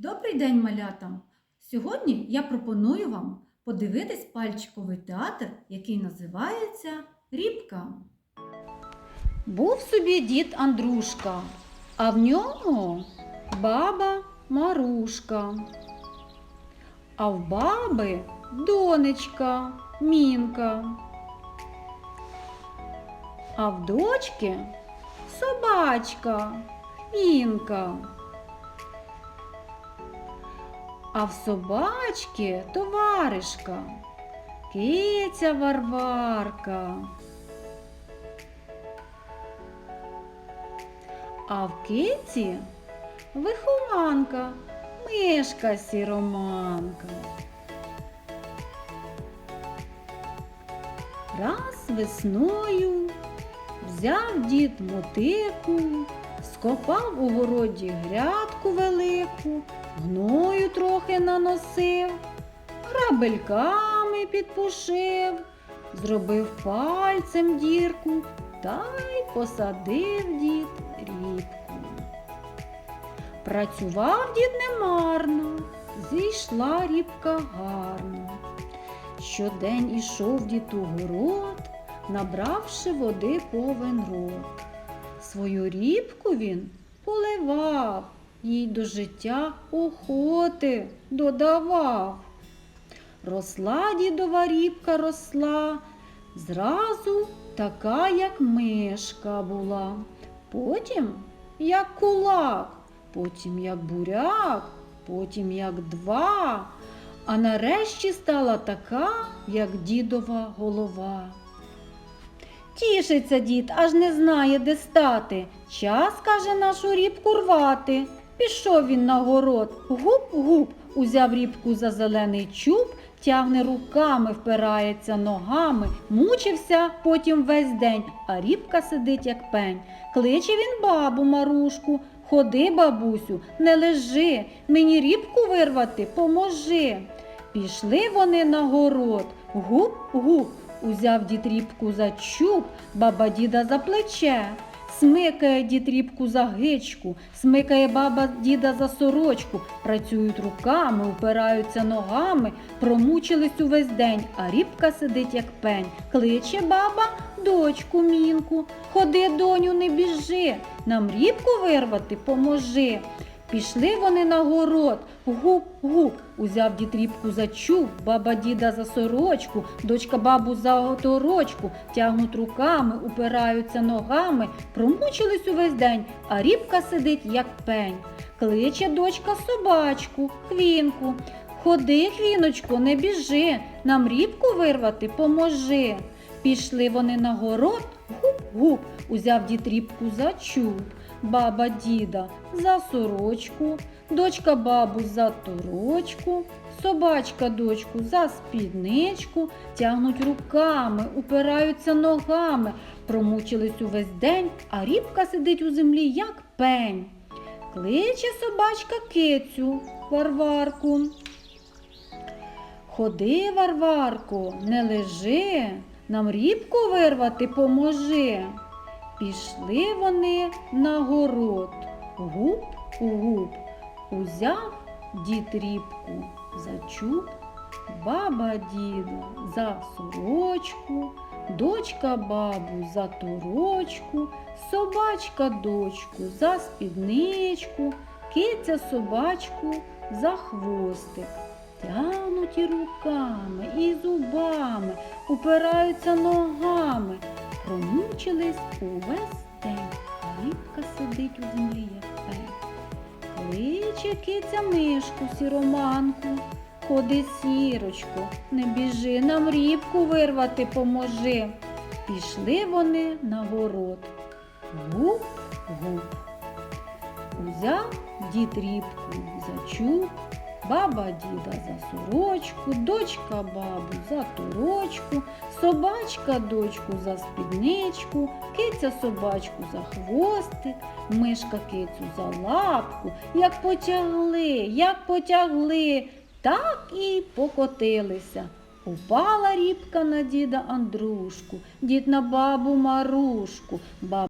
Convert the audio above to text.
Добрий день, малята! Сьогодні я пропоную вам подивитись пальчиковий театр, який називається Рібка. Був собі дід Андрушка, а в нього баба Марушка. А в баби донечка Мінка. А в дочки собачка Інка. А в собачки товаришка, киця Варварка. А в киці вихованка, мишка сіроманка. Раз весною взяв дід мотику, скопав у городі грядку велику, гною трохи наносив, грабельками підпушив, зробив пальцем дірку та й посадив дід рібку. Працював дід немарно, зійшла рібка гарно. Щодень ішов дід у город, набравши води повен рот. Свою рібку він поливав, їй до життя охоти додавав. Росла дідова рібка росла, зразу така, як мишка була, потім як кулак, потім як буряк, потім як два, а нарешті стала така, як дідова голова. Тішиться дід, аж не знає, де стати. Час, каже, нашу рібку рвати. Пішов він на город, гуп-гуп, узяв рібку за зелений чуб, тягне руками, впирається ногами, мучився потім весь день, а рібка сидить, як пень. Кличе він бабу Марушку. Ходи, бабусю, не лежи, мені рібку вирвати, поможи. Пішли вони на город, гуп-гуп, узяв дід рібку за чуб, баба діда за плече. Смикає дід рібку за гичку, смикає баба діда за сорочку, працюють руками, упираються ногами, промучились увесь день, а рібка сидить, як пень. Кличе баба дочку мінку. Ходи, доню, не біжи, нам рібку вирвати поможи. Пішли вони на город, гуп-гуп, узяв дід рібку за чуб, баба діда за сорочку, дочка бабу за оторочку, тягнуть руками, упираються ногами, промучились увесь день, а рібка сидить, як пень. Кличе дочка собачку, хвінку. Ходи, хвіночко, не біжи, нам рібку вирвати поможи. Пішли вони на город, гуп-гуп, узяв дід рібку за чуб, баба діда за сорочку, дочка бабу за торочку, собачка дочку за спідничку, тягнуть руками, упираються ногами, промучились увесь день, а рібка сидить у землі, як пень. Кличе собачка кицю, Варварку. Ходи, Варварко, не лежи, нам рібку вирвати поможи. Пішли вони на город, гуп у гуп, узяв дід рібку за чуб, баба діду за сорочку, дочка бабу за торочку, собачка дочку за спідничку, киця собачку за хвостик. Тянуть руками, і зубами, упираються ногами, промучились увесь день, а рибка сидить у землі, як. Кличе киця мишку сіроманку, ходи, сірочко, не біжи, нам рібку вирвати поможи. Пішли вони на город. Гуп-гуп. Узяв дід рібку за чуб, баба діда за сорочку, дочка бабу за торочку, собачка дочку за спідничку, киця собачку за хвостик, мишка кицю за лапку. Як потягли, як потягли, так і покотилися. Упала рібка на діда Андрушку, дід на бабу Марушку, баба